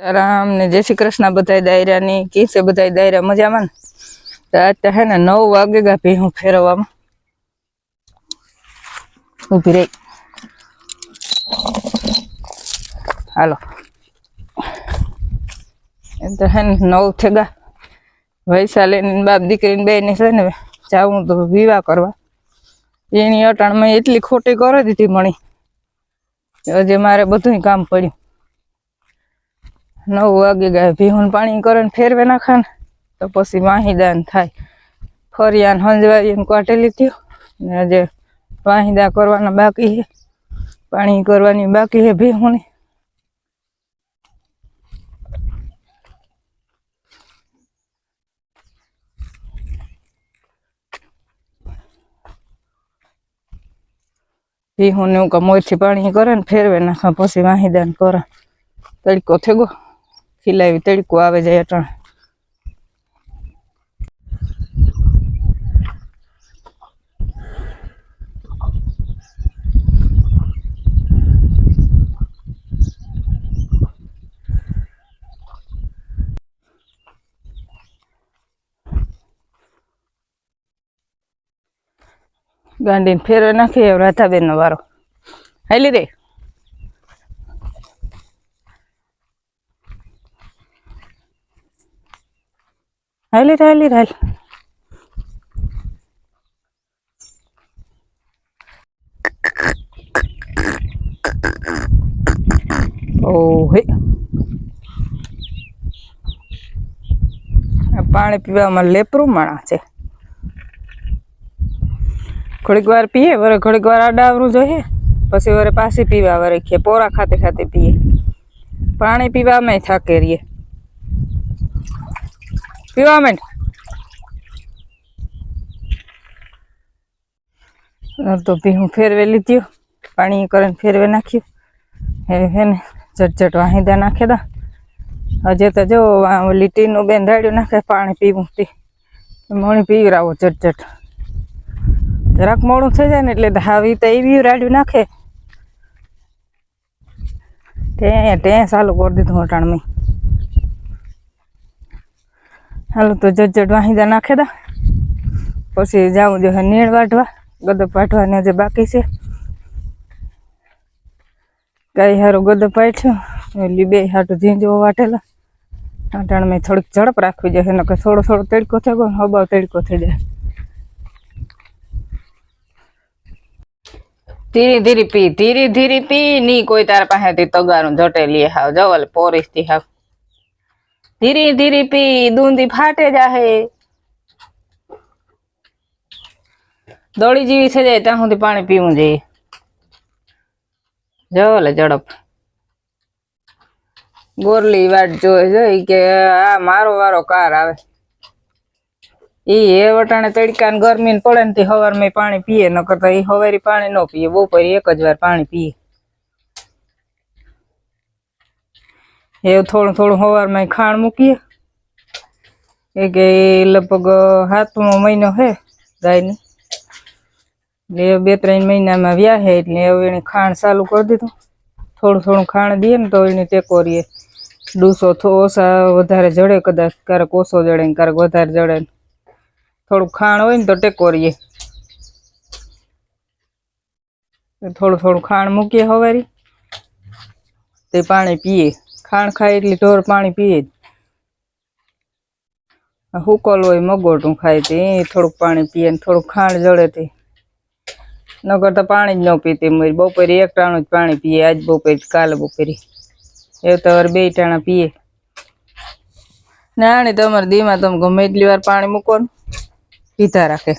રામ ને જય શ્રી કૃષ્ણ બધાય દાયરાની. કી છે બધાય દાયરા મજામાં ને? તો હે ને નવ વાગે ગા હું ફેરવવામાં. ઊભી રહી. હાલો. એ તો હે ને નવ થેગા વૈશાલીને બાપ દીકરીને બે ને છે ને જાવું તો વિવાહ કરવા. એની અટાણમાં એટલી ખોટી કરી દીધી મણી. હજી મારે બધું કામ પડ્યું. નવ વાગે ગાય ભીહુન પાણી કરે ને ફેરવે નાખે ને તો પછી વાહીદાન થાય. ફરિયા ને હંજવાઈ કાઢેલી થયો ને જે વાહીદા કરવાના બાકી છે. પાણી કરવાની બાકી છે ભીહુની. ભીહુને એવું કે મોરથી પાણી કરે ને ફેરવે નાખે, પછી વાહીદાન કરે. તડકો થેગો. ખીલાવી તડકો આવે જાય અટણ ગાંડીને ફેરવે નાખી રાધાબેનનો વારો. હાલી રે. હાલી હાલી હાલ ઓહે પાણી પીવામાં લેપરું માણા છે. ઘડીક વાર પીએ, વરે ઘડીક વાર આડાવરું જોઈએ. પછી વરે પાછી પીવા વરે પોરા ખાતે ખાતે પીએ. પાણી પીવામાં થાકે રહીએ. પીવા તો ભીહું ફેરવે લીધ્યું પાણી કરીને ફેરવે નાખ્યું. હે હે ને, ઝટઝટ વાહીદા નાખે દા. હજે તો જો લીટીનું રાડ્યું નાખે, પાણી પીવું તે. મોણી પીવરાવો ઝટઝટ. જરાક મોડું થઈ જાય ને એટલે ધાવી તો એવી રાડ્યું નાખે. ટે ટે ચાલુ કરી દીધું અટાણમાં હાલો તો જજ્જટ વાહિદા નાખે દા. પછી જાવું જો નીણ વાઢવા, ગદપ વાઢવાને જે બાકી છે. ગાય હારું ગદપ પાઠ્યો એટલે બે હાટું ઝીંજવો વાટેલા અટાણમાં થોડીક ઝડપ રાખવી જોઈએ, નકર થોડો થોડો તડકો થઈ ગયો હબાવ તડકો થઈ જાય. ધીરે ધીરે પી, ધીરે ધીરે પી, ની કોઈ તારા પાસેથી તગારું જટે લે હાવ, જવલ પોરીસથી હાવ. ધીરે ધીરે પી, દૂંધી ફાટે જાહે. દોડી જેવી થઈ જાય, ત્યાં સુધી પાણી પીવું જોઈએ. જવલે ઝડપ. ગોરલી વાટ જોઈ જોઈ કે આ મારો વારો કાર આવે. ઈ એ વટાણે તડકા ગરમી પડે ને તે હવાર પાણી પીએ ન કરતા ઈ હવારી પાણી ન પીએ, બપોરે એક જ વાર પાણી પીએ. એવું થોડું થોડું સવારમાં ખાણ મૂકીએ. એ કે લગભગ સાતમો મહિનો હે ગાયને એટલે એ બે ત્રણ મહિનામાં વ્યાહે એટલે હવે એને ખાણ ચાલુ કરી દીધું. થોડું થોડું ખાણ દઈએ ને તો એને ટેકો રહીએ ડૂસો ઓછા વધારે જડે કદાચ, ક્યારેક ઓછો જડે ને ક્યારેક વધારે જડે થોડું ખાણ હોય ને તો ટેકો રહીએ થોડું થોડું ખાણ મૂકીએ હવારી. તે પાણી પીએ. ખાણ ખાય એટલે ઢોર પાણી પીએ જ. હુકોલ હોય, મગોટું ખાય તે, એ થોડુંક પાણી પીએ ને થોડુંક ખાંડ જળે તે. નગર તો પાણી જ ન પીતી મરી બપોરે એક ટાણું જ પાણી પીએ, આજ બપોરે કાલે બપોરે. એવું તો બે ટાણા પીએ. ના ને તમારે દીમાં તમે ગમે એટલી વાર પાણી મૂકો ને પીતા રાખે.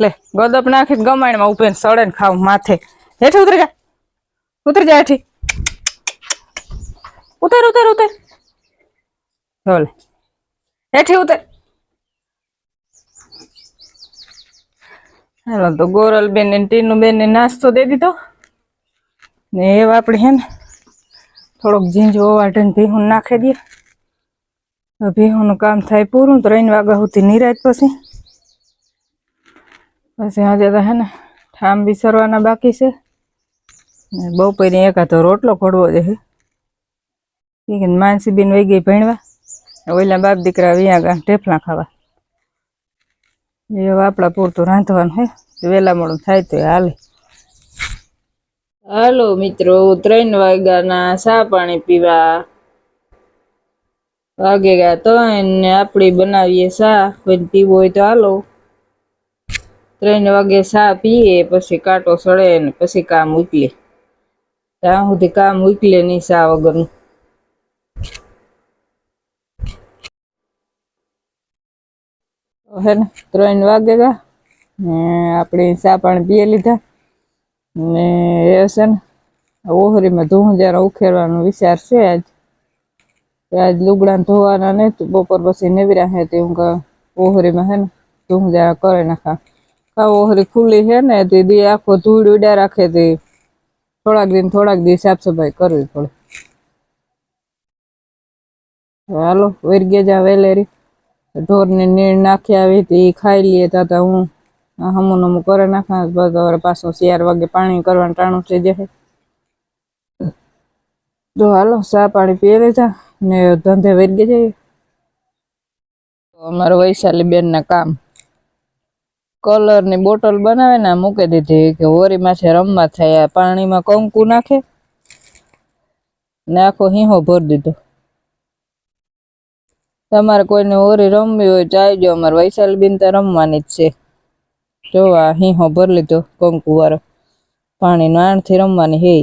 લે, ગદપ નાખી ગમાણીમાં ઉપેન સડે ને ખાવ માથે. હેઠે ઉતરી જા. ઉતરી જા હેઠી ઉતર ઉતર ઉતર ચાલ હેઠી ઉતર હાલો તો ગોરલ બેન ને ટીનુ બેન ને નાસ્તો દે દીધો ને એ આપણે હે ને થોડોક ઝીંઝો વાટીને ભીહું નાખી દઈએ તો ભીહુંનું કામ થાય પૂરું ત્રણ વાગ્યા સુધી નિરાજ પછી। પછી આજે તો હે ને, ઠામ બી સરવાના બાકી છે। ને બપોરે એકાદો રોટલો ખોડવો દે હે. માનસી બેન વહી ગઈ ભણવા. ઓલા બાપ દીકરા વિયા ઢેફલા ખાવા. એ આપણા પૂરતું રાંધવાનું હે. વેલા મોડું થાય તો હાલે. હાલો મિત્રો, ત્રણ વાગ્યાના ચા પાણી પીવા વાગે ગયા ત્રણ એને આપણે બનાવીએ ચા. કોઈ પીવો હોય તો હાલો. ત્રણ વાગે સા પીએ, પછી કાંટો સડે ને પછી કામ ઉકલે. ત્યાં સુધી કામ ઉકલે નહીં સા વગરનું. હે ને, ત્રણ વાગે ને આપણે ચા પાણી પીએ લીધા. ને એ છે ને ઓહરીમાં ધોવું જરા ઉખેરવાનો વિચાર છે આજ. આજ લુગડા ધોવાના ને બપોર પછી નેવરા હે તે હું ઓહરીમાં હે ને ધોવું જરા કરે નાખા. ઓહરી ખુલ્લી હે ને, તે દી આખો ધૂળ ઉડ્યા રાખે તે થોડાક દિન, થોડાક દિવસ સાફ સફાઈ કરવી પડે. હાલો વેરગે જા વેલેરી. ઢોરને નીણ નાખી આવી તો એ ખાઈ લઈએ તા હું હમું નમું કરે નાખા હવે પાછું ચાર વાગે પાણી કરવાનું ટાણું થઈ જશે તો હાલો સા પાણી પી લેતા ને ધંધે વેરગે જઈએ અમારા વૈશાલી બેન ના કામ કલરની બોટલ બનાવે ને મૂકી દીધી કે હોરી માથે રમવા થયા પાણીમાં કંકુ નાખે ને આખો હીહો ભરી દીધો. તમારે કોઈને હોરી રમવી હોય તો આવજો, અમારે વૈશાલી બિન તો રમવાની જ છે. જો આ હીહો ભરી લીધો કંકુ વાળો. પાણીનો આણથી રમવાની હે.